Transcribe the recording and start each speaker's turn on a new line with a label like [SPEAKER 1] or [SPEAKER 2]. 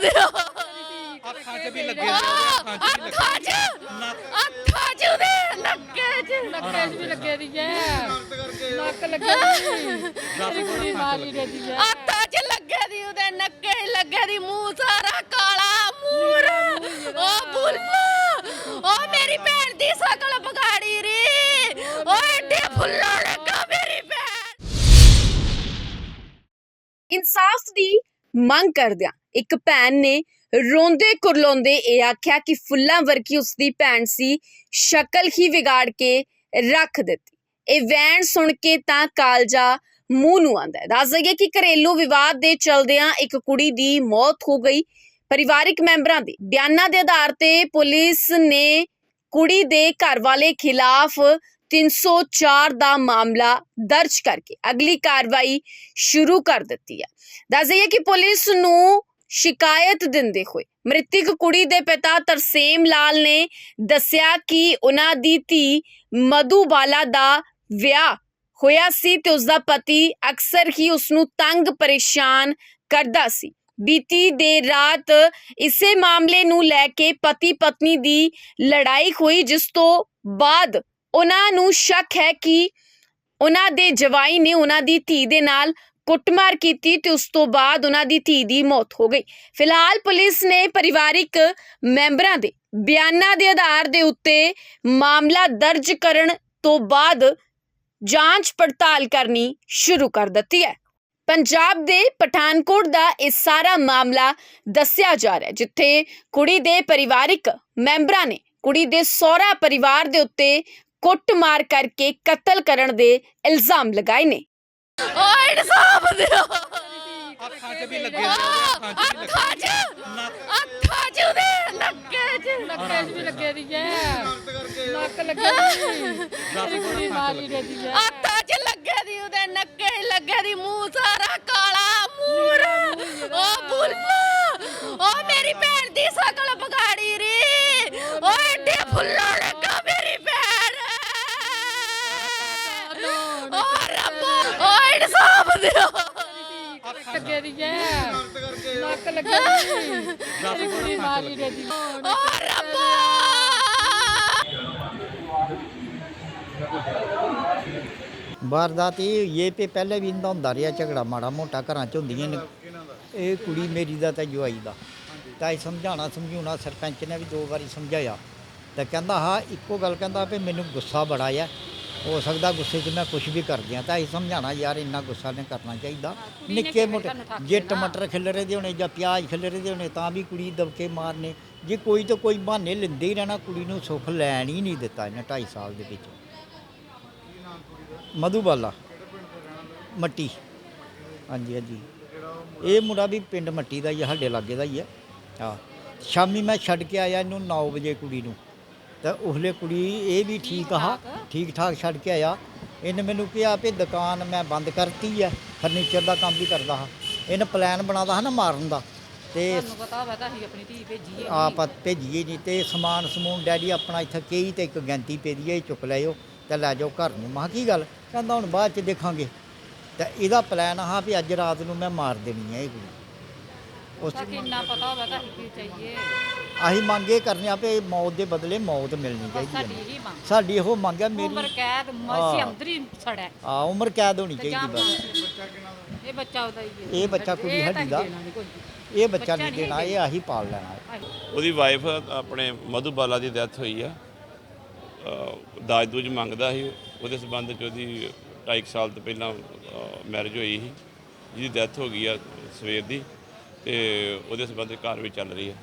[SPEAKER 1] ਦਿਓ।
[SPEAKER 2] ਅੱਖਾਂ 'ਚ ਵੀ ਲੱਗੇ ਅੱਖਾਂ 'ਚ ਵੀ ਲੱਗੇ
[SPEAKER 1] ਅੱਖਾਂ 'ਚ ਅੱਖਾਂ 'ਚ ਉਹਦੇ ਨੱਕੇ 'ਚ
[SPEAKER 3] ਨੱਕੇ 'ਚ ਵੀ ਲੱਗੇ ਦੀ ਹੈ ਨੱਕ ਲੱਗੇ ਦੀ ਕੁੜੀ ਮਾਰੀ ਦੇ ਦੀ ਹੈ
[SPEAKER 1] ਅੱਖਾਂ 'ਚ ਲੱਗੇ ਦੀ ਉਹਦੇ ਨੱਕੇ 'ਚ ਲੱਗੇ ਦੀ। ਮੂੰਹ ਸਾਰਾ ਕਾਲਾ ਮੂਰ ਉਹ ਬੁੱਲਾ ਉਹ ਮੇਰੀ ਭੈਣ ਦੀ ਸ਼ਕਲ ਵਿਗਾੜੀ ਰੀ। ਉਹ ਐਡੇ ਫੁੱਲਾਂ ਲੱਗਾ ਮੇਰੀ ਭੈਣ।
[SPEAKER 4] ਇਨਸਾਫ ਦੀ ਮੰਗ ਕਰਦਿਆਂ ਇੱਕ ਭੈਣ ਨੇ ਰੋਂਦੇ ਕੁਰਲਾਉਂਦੇ ਇਹ ਆਖਿਆ ਕਿ ਫੁੱਲਾਂ ਵਰਗੀ ਉਸਦੀ ਭੈਣ ਸੀ, ਸ਼ਕਲ ਹੀ ਵਿਗਾੜ ਕੇ ਰੱਖ ਦਿੱਤੀ। ਇਹ ਵੈਣ ਸੁਣ ਕੇ ਤਾਂ ਕਾਲਜਾ ਮੂੰਹ ਨੂੰ ਆਂਦਾ ਦੱਸ ਦਈਏ ਕਿ ਘਰੇਲੂ ਵਿਵਾਦ ਦੇ ਚਲਦਿਆਂ ਇੱਕ ਕੁੜੀ ਦੀ ਮੌਤ ਹੋ ਗਈ। ਪਰਿਵਾਰਿਕ ਮੈਂਬਰਾਂ ਦੇ ਬਿਆਨਾਂ ਦੇ ਆਧਾਰ ਤੇ ਪੁਲਿਸ ਨੇ ਕੁੜੀ ਦੇ ਘਰ ਵਾਲੇ ਖਿਲਾਫ 304 ਦਾ ਮਾਮਲਾ ਦਰਜ ਕਰਕੇ ਅਗਲੀ ਕਾਰਵਾਈ ਸ਼ੁਰੂ ਕਰ ਦਿੱਤੀ ਹੈ। ਦੱਸ ਦਈਏ ਕਿ ਪੁਲਿਸ ਨੂੰ ਸ਼ਿਕਾਇਤ ਦਿੰਦੇ ਹੋਏ। ਮ੍ਰਿਤਕ ਕੁੜੀ ਦੇ ਪਿਤਾ ਤਰਸੇਮ ਲਾਲ ਨੇ ਦੱਸਿਆ ਕਿ ਉਹਨਾਂ ਦੀ ਧੀ ਮਧੂਬਾਲਾ ਦਾ ਵਿਆਹ ਹੋਇਆ ਸੀ ਤੇ ਉਸ ਦਾ ਪਤੀ ਅਕਸਰ ਹੀ ਉਸ ਨੂੰ ਤੰਗ ਪਰੇਸ਼ਾਨ ਕਰਦਾ ਸੀ। ਬੀਤੀ ਦੇਰ ਰਾਤ ਇਸੇ ਮਾਮਲੇ ਨੂੰ ਲੈ ਕੇ ਪਤੀ ਪਤਨੀ ਦੀ ਲੜਾਈ ਹੋਈ, ਜਿਸ ਤੋਂ ਬਾਅਦ ਉਹਨਾਂ ਨੂੰ ਸ਼ੱਕ ਹੈ ਕਿ ਉਹਨਾਂ ਦੇ ਜਵਾਈ ਨੇ ਉਹਨਾਂ ਦੀ ਧੀ ਦੇ ਨਾਲ ਕੁੱਟਮਾਰ ਕੀਤੀ ਤੇ ਉਸ ਤੋਂ ਬਾਅਦ ਉਹਨਾਂ ਦੀ ਧੀ ਦੀ ਮੌਤ ਹੋ ਗਈ। ਫਿਲਹਾਲ ਪੁਲਿਸ ਨੇ ਪਰਿਵਾਰਿਕ ਮੈਂਬਰਾਂ ਦੇ ਬਿਆਨਾਂ ਦੇ ਆਧਾਰ ਦੇ ਉੱਤੇ ਮਾਮਲਾ ਦਰਜ ਕਰਨ ਤੋਂ ਬਾਅਦ ਜਾਂਚ ਪੜਤਾਲ ਕਰਨੀ ਸ਼ੁਰੂ ਕਰ ਦਿੱਤੀ ਹੈ। ਪੰਜਾਬ ਦੇ ਪਠਾਨਕੋਟ ਦਾ ਇਹ ਸਾਰਾ ਮਾਮਲਾ ਦੱਸਿਆ ਜਾ ਰਿਹਾ ਜਿੱਥੇ ਕੁੜੀ ਦੇ ਪਰਿਵਾਰਿਕ ਮੈਂਬਰਾਂ ਨੇ ਕੁੜੀ ਦੇ ਸਹੁਰਾ ਪਰਿਵਾਰ ਦੇ ਉੱਤੇ ਕੁੱਟਮਾਰ ਕਰਕੇ ਕਤਲ ਕਰਨ ਦੇ ਇਲਜ਼ਾਮ ਲਗਾਏ ਨੇ।
[SPEAKER 1] ਓਏ ਇਨਸਾਫ ਦਿਓ।
[SPEAKER 2] ਅੱਖਾਂ 'ਚ ਵੀ ਲੱਗੇ ਅੱਖਾਂ 'ਚ ਵੀ
[SPEAKER 1] ਅੱਖਾਂ 'ਚ। ਅੱਖਾਂ 'ਚ ਉਹਦੇ ਨੱਕੇ 'ਚ।
[SPEAKER 3] ਨੱਕੇ 'ਚ ਵੀ ਲੱਗੇ ਦੀ ਹੈ ਨੱਕ ਲੱਗੇ ਦੀ ਮੇਰੀ ਕੁੜੀ ਮਾਰੀ ਦੇ ਦੀ ਹੈ
[SPEAKER 1] ਅੱਖਾਂ 'ਚ ਲੱਗੇ ਦੀ ਉਹਦੇ ਨੱਕੇ 'ਚ ਲੱਗੇ ਦੀ। ਮੂੰਹ ਸਾਰਾ ਕਾਲਾ ਮੂਰ ਉਹ ਬੁੱਲਾ ਉਹ ਮੇਰੀ ਭੈਣ ਇਨਸਾਫ ਦਿਓ।
[SPEAKER 3] ਲੱਗੇ ਦੀ ਹੈ ਨੱਕ ਲੱਗੇ ਦੀ ਮੇਰੀ ਕੁੜੀ ਮਾਰੀ ਦੇ ਦੀ
[SPEAKER 1] ਉਹ ਰੱਬਾ!
[SPEAKER 5] ਵਾਰਦਾਤ ਇਹ ਹੋਈ ਹੈ ਕਿ ਪਹਿਲੇ ਵੀ ਇੰਦਾ ਹੁੰਦਾ ਰਿਹਾ ਝਗੜਾ ਮਾੜਾ ਮੋਟਾ ਘਰਾਂ 'ਚ ਹੁੰਦੀਆਂ ਨੇ। ਇਹ ਕੁੜੀ ਮੇਰੀ ਦਾ ਤਾਂ ਜਵਾਈ ਦਾ। ਤਾਂ ਇਹ ਸਮਝਾਉਣਾ ਸਮਝਾਉਣਾ ਸਰਪੰਚ ਨੇ ਵੀ ਦੋ ਵਾਰੀ ਸਮਝਾਇਆ। ਤਾਂ ਕਹਿੰਦਾ ਹਾਂ ਇੱਕੋ ਗੱਲ ਕਹਿੰਦਾ ਵੀ ਮੈਨੂੰ ਗੁੱਸਾ ਬੜਾ ਆ। ਹੋ ਸਕਦਾ ਗੁੱਸੇ 'ਚ ਮੈਂ ਕੁਝ ਵੀ ਕਰ ਦਿਆਂ ਤਾਂ ਇਹ ਸਮਝਾਉਣਾ ਯਾਰ ਇੰਨਾ ਗੁੱਸਾ ਨਹੀਂ ਕਰਨਾ ਚਾਹੀਦਾ। ਨਿੱਕੇ ਮੋਟੇ ਜੇ ਟਮਾਟਰ ਖਿਲਰੇ ਦੇ ਹੋਣੇ ਜਾਂ ਪਿਆਜ਼ ਖਿਲਰੇ ਦੇ ਹੋਣੇ ਤਾਂ ਵੀ ਕੁੜੀ ਦਬਕੇ ਮਾਰਨੇ। ਜੇ ਕੋਈ ਤਾਂ ਕੋਈ ਬਹਾਨੇ ਲੈਂਦੇ ਹੀ ਰਹਿਣਾ ਕੁੜੀ ਨੂੰ ਸੁੱਖ ਲੈਣ ਹੀ ਨਹੀਂ ਦਿੱਤਾ ਇਹਨੇ 2.5 ਸਾਲ ਦੇ ਵਿੱਚ। ਮਧੂਬਾਲਾ ਮੱਟੀ। ਹਾਂਜੀ ਹਾਂਜੀ। ਇਹ ਮੁੰਡਾ ਵੀ ਪਿੰਡ ਮੱਟੀ ਦਾ ਹੀ ਸਾਡੇ ਲਾਗੇ ਦਾ ਹੀ ਆ। ਹਾਂ। ਸ਼ਾਮੀ ਮੈਂ ਛੱਡ ਕੇ ਆਇਆ ਇਹਨੂੰ 9 ਵਜੇ ਕੁੜੀ ਨੂੰ। ਤਾਂ ਉਹਲੇ ਕੁੜੀ ਇਹ ਵੀ ਠੀਕ ਆ ਠੀਕ ਠਾਕ ਛੱਡ ਕੇ ਆਇਆ। ਇਹਨੇ ਮੈਨੂੰ ਕਿਹਾ ਵੀ ਦੁਕਾਨ ਮੈਂ ਬੰਦ ਕਰਤੀ ਹੈ ਫਰਨੀਚਰ ਦਾ ਕੰਮ ਵੀ ਕਰਦਾ ਹਾਂ। ਇਹਨੇ ਪਲਾਨ ਬਣਾਦਾ ਹੈ ਨਾ ਮਾਰਨ ਦਾ। ਤੇ
[SPEAKER 3] ਤੁਹਾਨੂੰ ਪਤਾ ਵਾ ਤਾਂ ਅਸੀਂ ਆਪਣੀ ਧੀ ਭੇਜੀਏ
[SPEAKER 5] ਆਪ ਭੇਜੀਏ ਨਹੀਂ ਤੇ ਸਮਾਨ ਸਮੂਨ ਡੈਡੀ ਆਪਣਾ ਇੱਥੇ ਕਈ ਤੇ ਇੱਕ ਗੈਂਤੀ ਪਈ ਦੀ ਹੈ ਚੁੱਕ ਲਿਓ ਤੇ ਲੈ ਜਾਓ ਘਰ ਨੂੰ। ਮਾ ਕੀ ਗੱਲ? ਕਹਿੰਦਾ ਹੁਣ ਬਾਅਦ ਚ ਦੇਖਾਂਗੇ। ਤੇ ਇਹਦਾ ਪਲਾਨ ਆ ਵੀ ਅੱਜ ਰਾਤ ਨੂੰ ਮੈਂ ਮਾਰ ਦੇਣੀ ਹੈ ਇਹ ਕੁੜੀ। ਉਸ
[SPEAKER 3] ਤਾਂ ਕਿੰਨਾ ਪਤਾ ਵਾ ਤਾਂ ਕੀ ਚਾਹੀਏ।
[SPEAKER 5] ਅਸੀਂ ਮੰਗੇ ਕਰਨੇ ਆ ਵੀ ਮੌਤ ਦੇ ਬਦਲੇ ਮੌਤ ਮਿਲਣੀ
[SPEAKER 3] ਬਸ
[SPEAKER 5] ਚਾਹੀਦੀ
[SPEAKER 3] ਸਾਡੀ
[SPEAKER 5] ਹੈ
[SPEAKER 3] ਇਹੀ ਮੰਗ।
[SPEAKER 5] ਸਾਡੀ ਇਹੋ ਮੰਗ ਹੈ
[SPEAKER 3] ਉਮਰ
[SPEAKER 5] ਮੇਰੀ
[SPEAKER 3] ਕੈਦ ਮਸੀ ਅੰਦਰੀ ਸੜੈ
[SPEAKER 5] ਆ ਉਮਰ ਕੈਦ ਹੋਣੀ ਚਾਹੀਦੀ ਬਸ।
[SPEAKER 3] ਇਹ ਬੱਚਾ ਉਹਦਾ ਹੀ ਹੈ।
[SPEAKER 5] ਇਹ ਬੱਚਾ ਕੁੜੀ
[SPEAKER 3] ਇਹ ਤਾਂ
[SPEAKER 5] ਸਾਡੀ ਦਾ।
[SPEAKER 3] ਦੇਣਾ ਨੀ ਕੋਈ।
[SPEAKER 5] ਇਹ ਬੱਚਾ ਨਹੀਂ ਦੇਣਾ ਇਹ ਆਹੀ ਪਾਲ ਲੈਣਾ।
[SPEAKER 6] ਉਹਦੀ ਵਾਈਫ ਆਪਣੇ ਮਧੂਬਾਲਾ ਦੀ ਡੈਥ ਹੋਈ ਆ। ਅਹ ਦਾਜ ਦੂਜ ਮੰਗਦਾ ਸੀ। ਉਹਦੇ ਸਬੰਧ ਚ ਉਹਦੀ 2.5 ਸਾਲ ਤੋਂ ਪਹਿਲਾਂ ਮੈਰਿਜ ਹੋਈ ਸੀ। ਜਿਹਦੀ ਡੈਥ ਹੋ ਗਈ ਆ ਸਵੇਰ ਦੀ। ਤੇ ਉਹਦੇ ਸੰਬੰਧ ਘਰ ਵਿੱਚ ਚੱਲ ਰਹੀ ਹੈ।